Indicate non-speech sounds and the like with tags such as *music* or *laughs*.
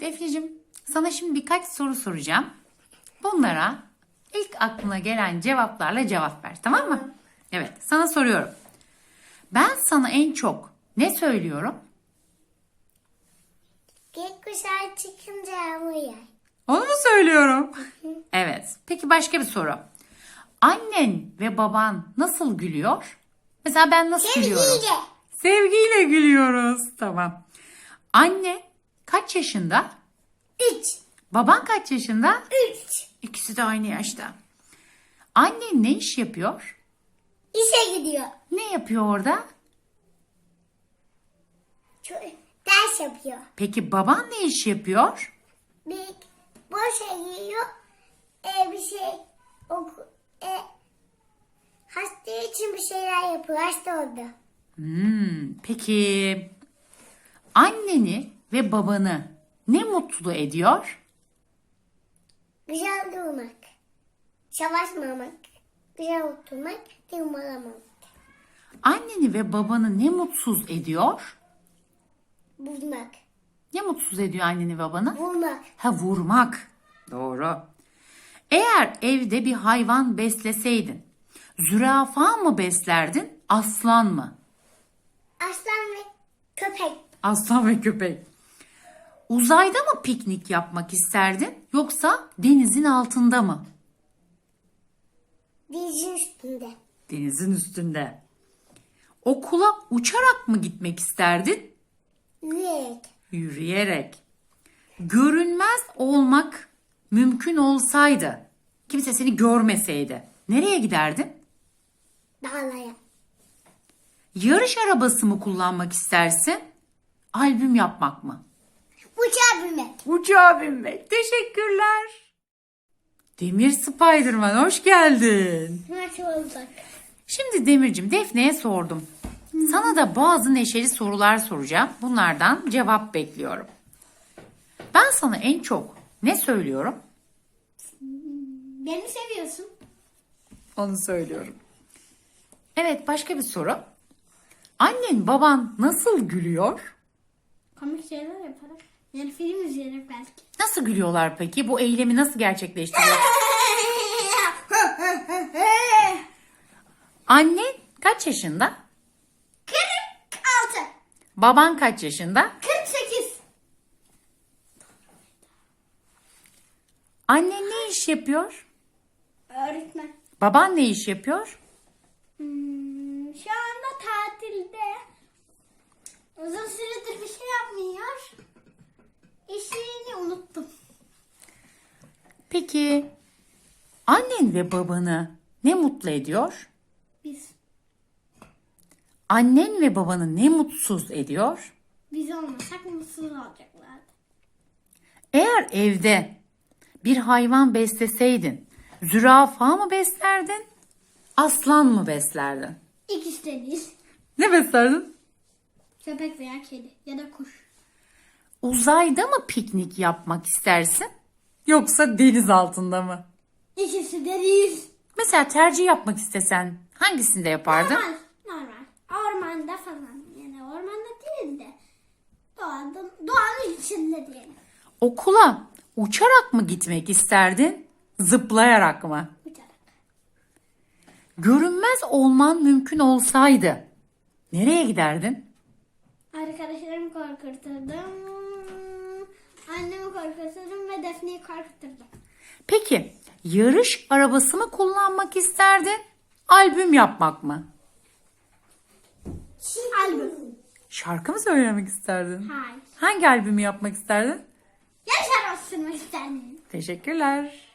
Defneciğim sana şimdi birkaç soru soracağım. Bunlara ilk aklına gelen cevaplarla cevap ver tamam mı? Evet sana soruyorum. Ben sana en çok ne söylüyorum? Gökkuşağı çıkınca yağmur yağar. Onu mu söylüyorum? Evet. Peki başka bir soru. Annen ve baban nasıl gülüyor? Mesela ben nasıl gülüyorum? Sevgiyle. Sevgiyle gülüyoruz. Tamam. Anne kaç yaşında? Üç. Baban kaç yaşında? Üç. İkisi de aynı yaşta. Annen ne iş yapıyor? İşe gidiyor. Ne yapıyor orada? Ders yapıyor. Peki baban ne iş yapıyor? Bir boş yiyor. E, bir şey oku, e, hasta için bir şeyler yapıyor. Hasta oldu. Hmm, peki anneni ve babanı ne mutlu ediyor? Güzel durmak. Savaşmamak. Güzel oturmak. Tırmalamak. Anneni ve babanı ne mutsuz ediyor? Bulmak. Ne mutsuz ediyor anneni ve babanı? Vurmak. Ha vurmak. Doğru. Eğer evde bir hayvan besleseydin, zürafa mı beslerdin, aslan mı? Aslan ve köpek. Aslan ve köpek. Uzayda mı piknik yapmak isterdin yoksa denizin altında mı? Denizin üstünde. Denizin üstünde. Okula uçarak mı gitmek isterdin? Yürüyerek. Yürüyerek. Görünmez olmak mümkün olsaydı, kimse seni görmeseydi, nereye giderdin? Dağlara. Yarış arabası mı kullanmak istersin? Albüm yapmak mı? Uçağa binmek. Uçağa binmek. Teşekkürler. Demir Spiderman hoş geldin. Nasıl olacak? Şimdi Demircim Defne'ye sordum. Sana da bazı neşeli sorular soracağım. Bunlardan cevap bekliyorum. Ben sana en çok ne söylüyorum? Beni seviyorsun. Onu söylüyorum. Evet başka bir soru. Annen baban nasıl gülüyor? Komik şeyler yaparak. Yani film izleyerek belki. Nasıl gülüyorlar peki? Bu eylemi nasıl gerçekleştiriyor? *laughs* Annen kaç yaşında? 46. Baban kaç yaşında? 48. Annen ne iş yapıyor? Öğretmen. Baban ne iş yapıyor? Hmm, şu anda tatilde. Uzun süredir bir şey yapmıyor. İşini unuttum. Peki annen ve babanı ne mutlu ediyor? Biz. Annen ve babanı ne mutsuz ediyor? Biz olmasak mutsuz olacaklardı. Eğer evde bir hayvan besleseydin, zürafa mı beslerdin, aslan mı beslerdin? İkisi de değil. Ne beslerdin? Köpek veya kedi ya da kuş. Uzayda mı piknik yapmak istersin? Yoksa deniz altında mı? İkisi de değil. Mesela tercih yapmak istesen hangisinde yapardın? Normal. Normal. Ormanda falan. Yani ormanda değil de. Doğada, doğanın içinde diyelim. Okula uçarak mı gitmek isterdin? Zıplayarak mı? Uçarak. Görünmez olman mümkün olsaydı nereye giderdin? Arkadaşlarımı korkuturdum. Annemi korkuturdum ve Defne'yi korkuturdum. Peki yarış arabası mı kullanmak isterdin? Albüm yapmak mı? Albüm. Şarkı mı söylemek isterdin? Hayır. Hangi albümü yapmak isterdin? Yaşar olsun isterdim. Teşekkürler.